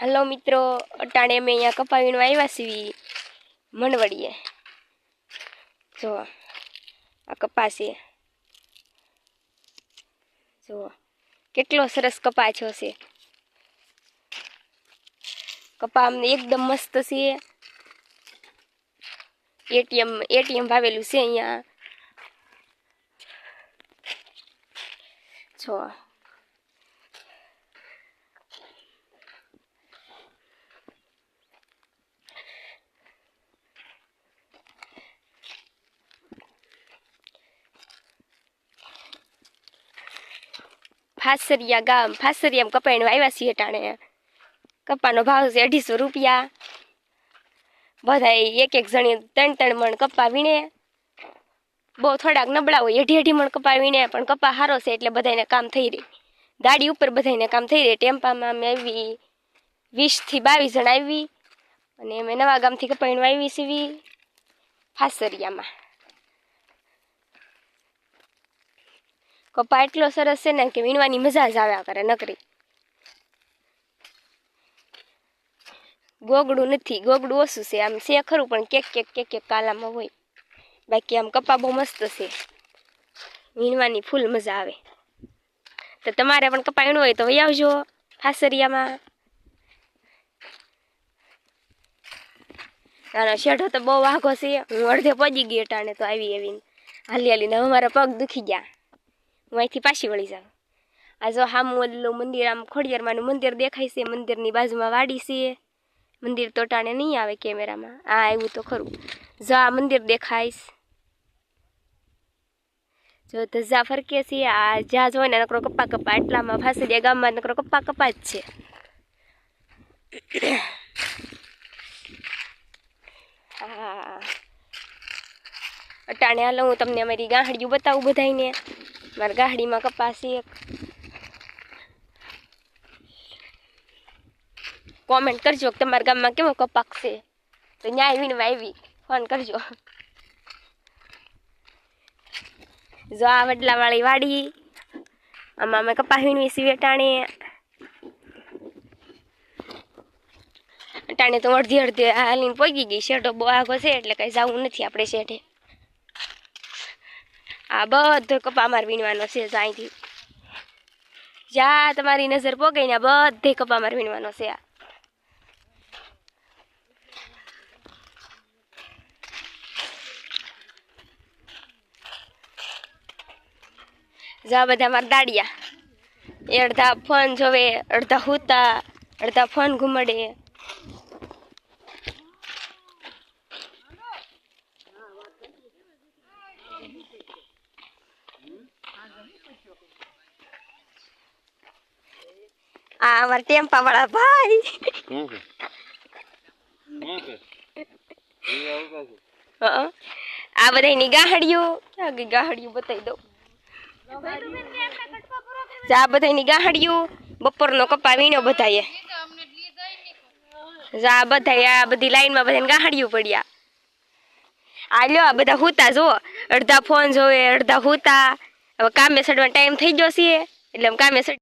Hello મિત્રો, અટાણે અમે અહીંયા કપાવીનું આવ્યા છીએ મણવડીએ જો આ કપાસ છે. જુઓ, કેટલો સરસ કપાછો છે કપા અમને એકદમ મસ્ત છે. એટીએમ એટીએમ ભાવેલું છે અહીંયા. જો ફાસરિયા ગામ. ફાસરિયામાં કપાઈને આવ્યા છીએ ટાણે. કપાનો ભાવ છે અઢીસો રૂપિયા. બધા એક એક જણી ત્રણ ત્રણ મણ કપા વીણે. બહુ થોડાક નબળા હોય અઢી અઢી મણ કપા વીણે, પણ કપા સારો છે એટલે બધાને કામ થઈ રહી. ગાડી ઉપર બધાને કામ થઈ રહી. ટેમ્પામાં અમે આવી વીસથી બાવીસ જણ આવી. અને અમે નવા ગામથી કપાઈને આવી સીવી ફાસરિયામાં કપા એટલો સરસ છે ને કે વીણવાની મજા જ આવ્યા કરે નકરી. ગોગડું નથી, ગોગડું ઓછું છે, આમ છે ખરું, પણ કેક કેક કેક કેક કાલામાં હોય. બાકી આમ કપા બહુ મસ્ત છે. વીણવાની ફૂલ મજા આવે. તો તમારે પણ કપા વીણવું હોય તો વહી આવજો ફાસરિયામાં નાનો શેઠો તો બહુ વાઘો છે, હું અડધે પહોંચી ગઈ અટાણે તો આવી આવીને. હાલી હાલીને હવે મારા પગ દુખી ગયા. હું અહીંથી પાછી વળી જાઉં. આ જો હામું ઓલું મંદિર, આમ ખોડિયારમાંનું મંદિર દેખાય છે, મંદિરની બાજુમાં વાડી છે. મંદિર તો ટાણે નહીં આવે કેમેરામાં. આ આવ્યું તો ખરું. જો આ મંદિર દેખાઈશ જો ધજા ફરકે છે, આ જ્યાં જોઈને નકરો કપ્પા કપ્પા એટલામાં ફાસડિયા ગામમાં નકરો કપ્પા કપ્પા જ છે. અટાણે હાલો હું તમને અમારી ગાંહડિયું બતાવું બધાયને. મારા ગાહડીમાં કપાસ એક. કોમેન્ટ કરજો કે તમારા ગામમાં કેવો કપાક છે. તો ન્યાય આવીને આવી. ફોન કરજો. જો આ વડલાવાળી વાડી, આમાં અમે કપાસ વીણવી છીએ વેટાણે અટાણે તો અડધી અડધી હાલીને પગી ગઈ. શેઠો બહુ આગો છે એટલે કઈ જવું નથી આપણે શેઠે આ બધો કપા માર વીણવાનો છે અહીંથી. જ્યાં તમારી નજર પોગે ને બધે કપા માર વીણવાનો છે આ. જા બધા મારા દાડિયા. એ અડધા ફોન જોવે, અડધા હુતા, અડધા ફોન ઘુમડે. આ અમારા ટેમ્પા વાળા ભાઈ આવું કાંઈ હં. આ બધાની ગાહડિયું ક્યાં ગઈ ગાહડિયું બતાવી દઉં જા બધાની ગાહડિયું બપોરનો કપા વીણ્યો બધાએ જા બધા આ બધી લાઈનમાં બધાને ગાહડિયું પડ્યા આ લ્યો આ બધા હુતા જો અડધા ફોન જોવે અડધા હુતા હવે કામે સડવાનો ટાઈમ થઈ ગયો છે એટલે કામે સડ